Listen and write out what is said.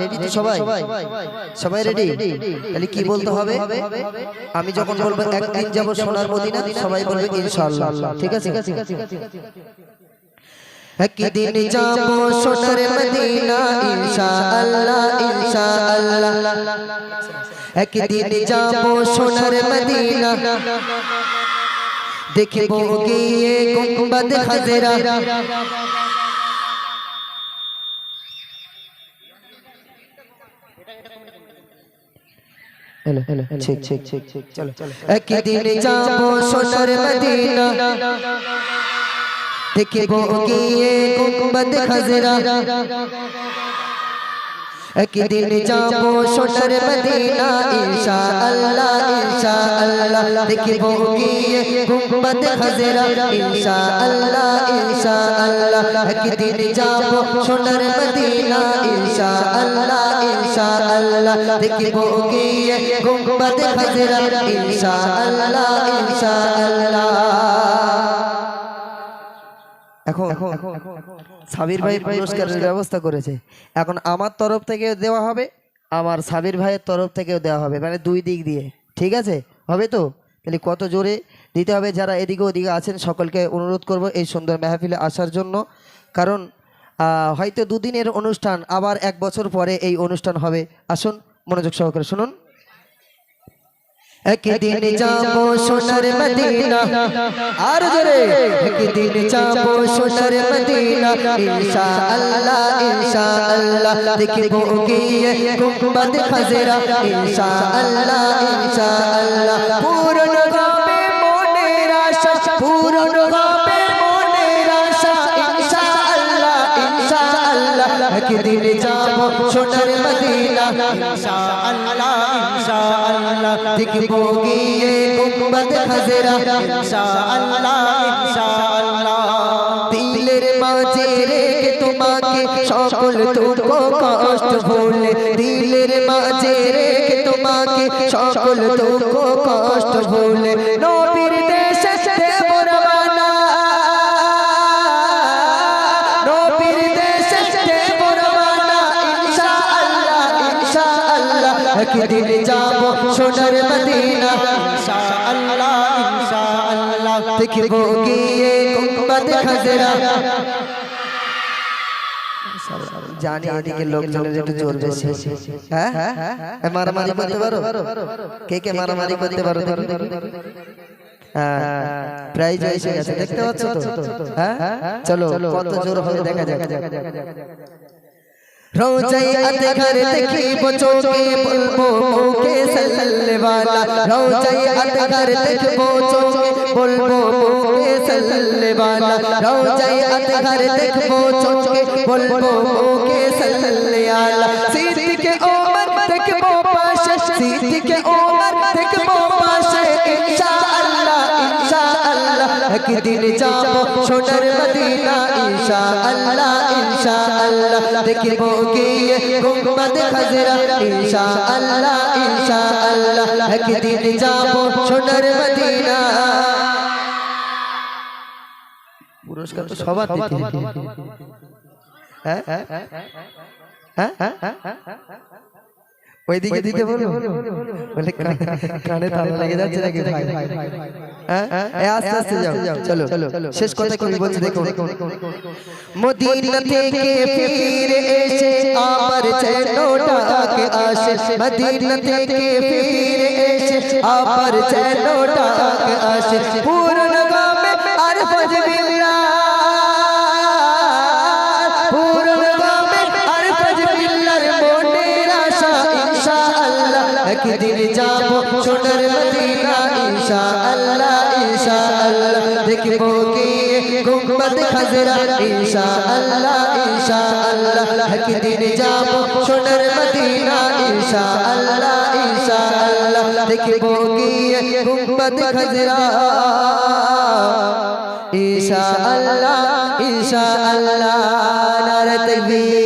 Ready তো সবাই? সবাই? রেডি তাহলে কি বলতে হবে? আমি যখন বলব একদিন যাব সোনার মদিনা সবাই বলবে ইনশাআল্লাহ। ঠিক আছে? একদিন যাব সোনার মদিনা ইনশাআল্লাহ ইনশাআল্লাহ। একদিন যাব সোনার মদিনা। দেখব গিয়ে গুম্বদ খাজরা হেলো হেলো ঠিক ঠিক ঠিক ঠিক চলো একদিন যাব সোনার মদিনা। দেখব গিয়ে গুম্বদ খাজরা। একদিন যাব সোনার মদিনা, ইনশাআল্লাহ ইনশাআল্লাহ। দেখব গিয়ে গুম্বদ খাজরা, ইনশাআল্লাহ ইনশাআল্লাহ। একদিন যাব সোনার মদিনা, ইনশাআল্লাহ ইনশাআল্লাহ। দেখব গিয়ে গুম্বদ খাজরা, ইনশাআল্লাহ ইনশাআল্লাহ। এখন সাবির ভাই পুরস্কারের ব্যবস্থা করেছে। এখন আমার তরফ থেকে দেওয়া হবে আমার সাবির ভাইয়ের তরফ থেকেও দেওয়া হবে মানে দুই দিক দিয়ে ঠিক আছে? হবে তো? তাহলে কত জোরে দিতে হবে যারা এদিকে ওদিকে আছেন সকলকে অনুরোধ করব এই সুন্দর মেহফিলে আসার জন্য। কারণ হয়তো দুদিনের অনুষ্ঠান আবার এক বছর পরে এই অনুষ্ঠান হবে। আসুন মনোযোগ সহকারে শুনুন। একদিন যাব সোনার মদিনা। আর জোরে, একদিন যাব সোনার মদিনা। ইনশাআল্লাহ ইনশাআল্লাহ, দেখব গিয়ে গুম্বদ খজরা। ইনশাআল্লাহ ইনশাআল্লাহ, পূরণ হবে মনের আশা, পূরণ একদিন যাব সোনার মদিনা। ইনশাআল্লাহ ইনশাআল্লাহ, দেখব গিয়ে গুম্বদ খাজরা ইনশাআল্লাহ ইনশাআল্লাহ, দিলের মাঝে রেখে তোমাকে সকল দুঃখ কষ্ট ভুলে। দিলের মাঝে রেখে তোমাকে সকল দুঃখ কষ্ট ভুলে। নবীর একদিন যাব সোনার মদিনা। ইনশাআল্লাহ ইনশাআল্লাহ। দেখব গিয়ে গুম্বদ খাজরা। হ্যাঁ? মারামারি করতে পারো? কে কে মারামারি করতে পারো গেছে। দেখতে পাচ্ছ হ্যাঁ? চলো, কত জোর দেখা যাক। রোজাই আতে ঘর দেখিব চোখে বলব মুখে সাল্লেওয়ালা রোজাই আতে ঘর দেখিব চোখে বলব মুখে সাল্লেওয়ালা রোজাই আতে ঘর দেখিব চোখে বলব মুখে সাল্লেওয়ালা সিদ্দিকে ওমর দেখিব পাশে সিদ্দিকে ওমর দেখিব একদিন যাব সোনার মদিনা ইনশাআল্লাহ ইনশাআল্লাহ দেখব গিয়ে গুম্বদ খাজরা ইনশাআল্লাহ ইনশাআল্লাহ একদিন যাব সোনার মদিনা পুরস্কার তো সবার দিতে হ্যাঁ হ্যাঁ হ্যাঁ ওইদিকে দিতে বলো বলে কানে- তালা লেগে যাচ্ছে নাকি ভাই হ্যাঁ আস্তে আস্তে যাও চলো শেষ কথা কি বলছি দেখো মদিনা থেকে ফিরে এসে আবার চেনো ডাক আসে মদিনা থেকে ফিরে এসে আবার চেনো ডাক আসে। পূর্ণ গামে আর ফজবিল্লাহ যাব সোনার মদিনা, ইনশাআল্লাহ ইনশাআল্লাহ। দেখব গিয়ে গুম্বদ খাজরা ইনশাআল্লাহ ইনশাআল্লাহ। একদিন যাব সোনার মদিনা, ইনশাআল্লাহ ইনশাআল্লাহ। দেখব গিয়ে গুম্বদ খাজরা ইনশাআল্লাহ ইনশাআল্লাহ। নারে তাকবীর।